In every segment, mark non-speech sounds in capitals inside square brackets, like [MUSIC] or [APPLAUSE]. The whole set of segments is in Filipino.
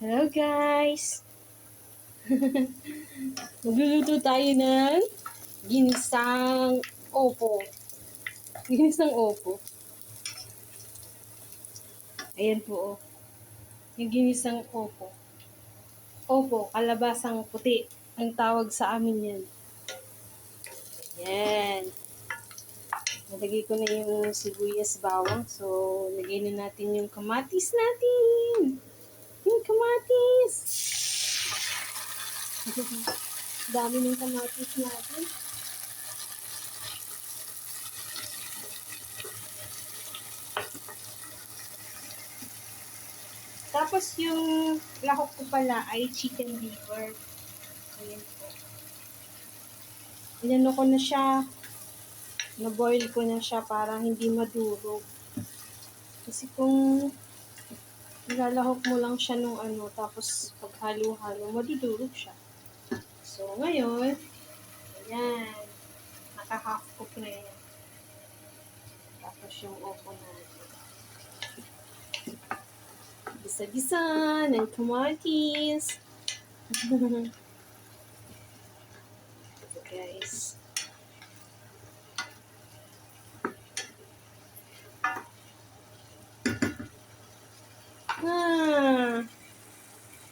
Hello guys! [LAUGHS] Magluluto tayo ng ginisang opo. Ginisang opo. Ayan po oh. Yung ginisang opo. Opo, kalabasang puti. Ang tawag sa amin yan. Yan. Nalagay ko na yung sibuyas bawang. So, lagay na natin yung kamatis natin. Kamatis. Dami ng kamatis natin. Tapos yung lahok ko pala ay chicken liver. Ayan po. Inano ko na siya. Na-boil ko na siya para hindi madurog. Kasi kung nilalahok mo lang siya nung ano, tapos paghalo-halo, madudurog siya. So, ngayon, ayan, naka-half cook na yan. Tapos yung opo natin. Gisa-gisa ng kamatis. Ito [LAUGHS] guys.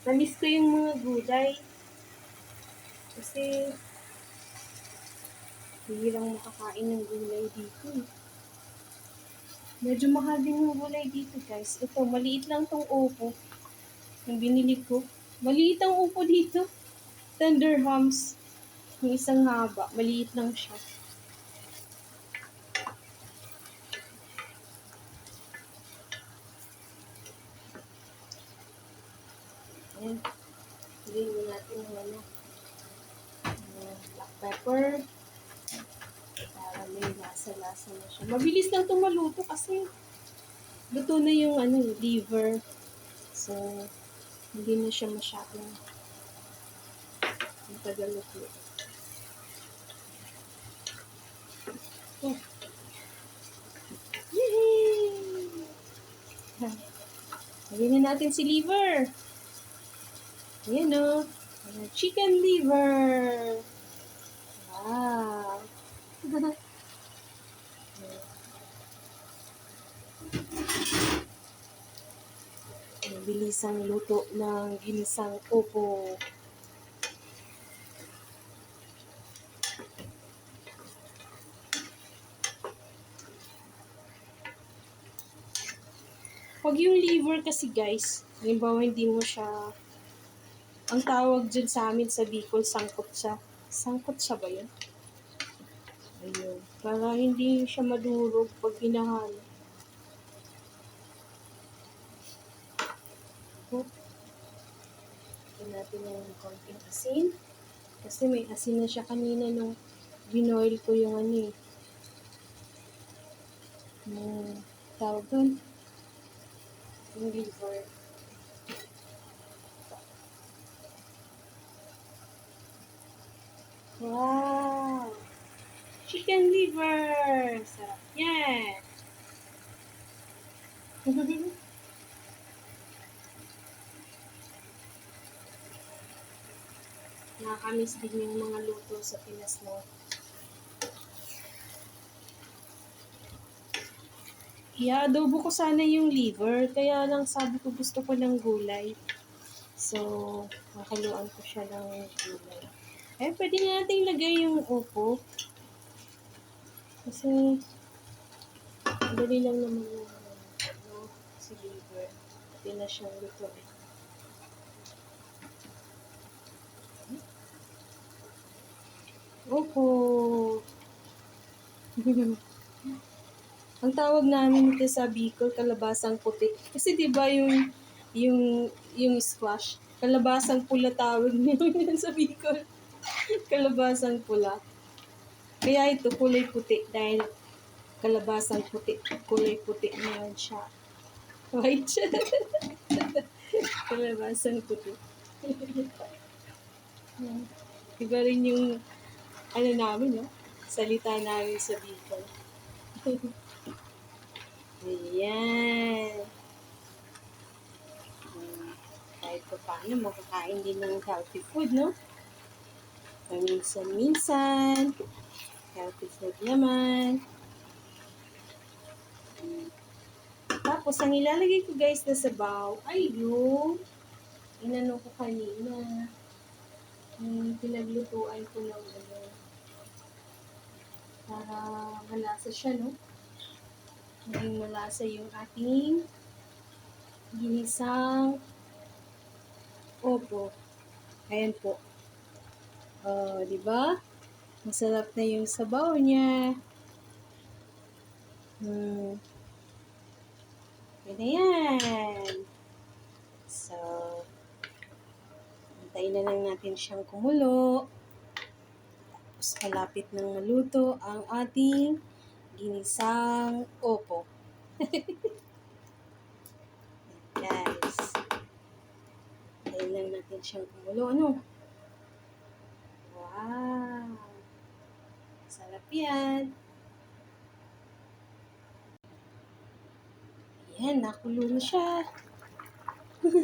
Namiss ko yung mga gulay. Kasi, hirang makakain ng gulay dito. Medyo mahal din yung gulay dito, guys. Ito, maliit lang tong upo. Yung binili ko. Maliit ang upo dito. Tender hams. Yung isang haba. Maliit lang siya. Ayan. Hilihin mo natin yung ano. black pepper. Para may lasa-lasa na siya. Mabilis lang itong maluto kasi luto na yung ano, liver. So, hindi na siya masyadong matagal luto. Oh. Yay! Lagyan na natin si liver. Ayan o. Chicken liver. Wow. [LAUGHS] Mabilis ang luto ng ginisang opo. Pag yung liver kasi guys, halimbawa hindi mo siya, ang tawag dyan sa amin sa Bicol, sangkot siya. Sangkot siya ba yun? Ayun. Para hindi siya madurog pag hinahalo. Oh. Ito natin yung konting asin. Kasi may asin na siya kanina nung binoil ko yung ano eh. Yung tawag doon. Yung liver. Wow! Chicken liver! Sarap yan! [LAUGHS] Nakakamiss din yung mga luto sa Pinas mo. I-adobo ko sana yung liver, kaya lang sabi ko gusto ko ng gulay. So, nakaluan ko siya ng gulay. Eh, pwede na natin ilagay yung upo. Kasi, dali lang naman yung ano, si liver. Pwede na siyang luto. Opo. [LAUGHS] Ang tawag namin ito sa Bicol, kalabasang puti. Kasi 'di ba yung yung yung squash, kalabasang pula tawag [LAUGHS] namin sa Bicol. [LAUGHS] kalabasang pula. Kaya ito kulay puti dahil kalabasang puti, kulay puti na siya. White [LAUGHS] siya. kalabasang puti. [LAUGHS] Iba rin yung ano namin, no? Salita namin sa Bicol. Ayan. Kahit pa ano, makakain din ng healthy food, no? Paminsan-minsan. Healthy food naman. Tapos, ang ilalagay ko guys na sabaw ay yung inano ko kanina. Yung pinaglutuan ko ng ano. Para malasa siya, no? Maging malasa yung ating ginisang opo. Ayan po. Oh, di ba? Masarap na yung sabaw niya. Hmm. Yan yan. So, antayin na lang natin siyang kumulo. Tapos malapit nang maluto ang ating ginisang opo. [LAUGHS] Guys. Antayin lang natin siyang kumulo. Ano? Wow! Sarap yan. Yan, nakulo na siya. [LAUGHS]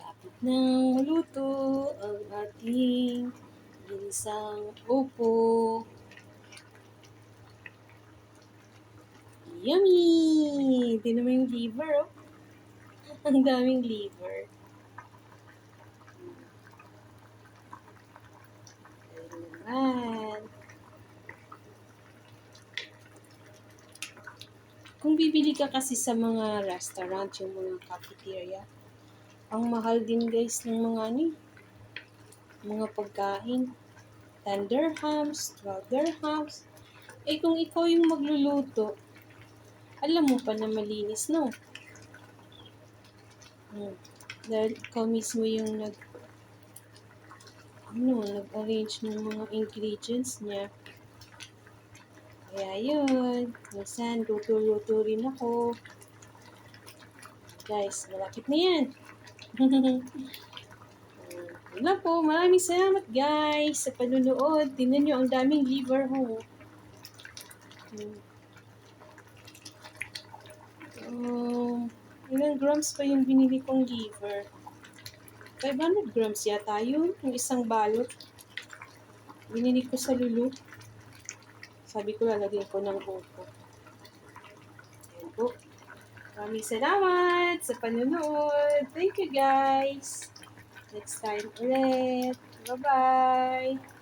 Lapit nang maluto ang ating ginisang opo. Yummy! Ito naman yung liver, oh. Ang daming liver. Ayun naman. Kung bibili ka kasi sa mga restaurant, yung mga cafeteria, ang mahal din guys ng mga ano, eh, mga pagkain. 10 dirhams, 12 dirhams. Eh kung ikaw yung magluluto, alam mo pa na malinis, no? Hmm. Dahil ikaw mismo yung nag ano, nag-arrange ng mga ingredients niya. Kaya yun, minsan luto-luto rin ako. Guys, malapit na yan. [LAUGHS] Yun lang po, maraming salamat guys sa panunood. Tingnan nyo, ang daming liver ho. Um, ilang grams pa yung binili kong liver? 500 grams yata yun, yung isang balot. Binili ko sa Lulu. Sabi ko lalagyan ko ng upo. Ayan po. Maraming salamat sa panunood. Thank you guys. Next time ulit. Bye-bye.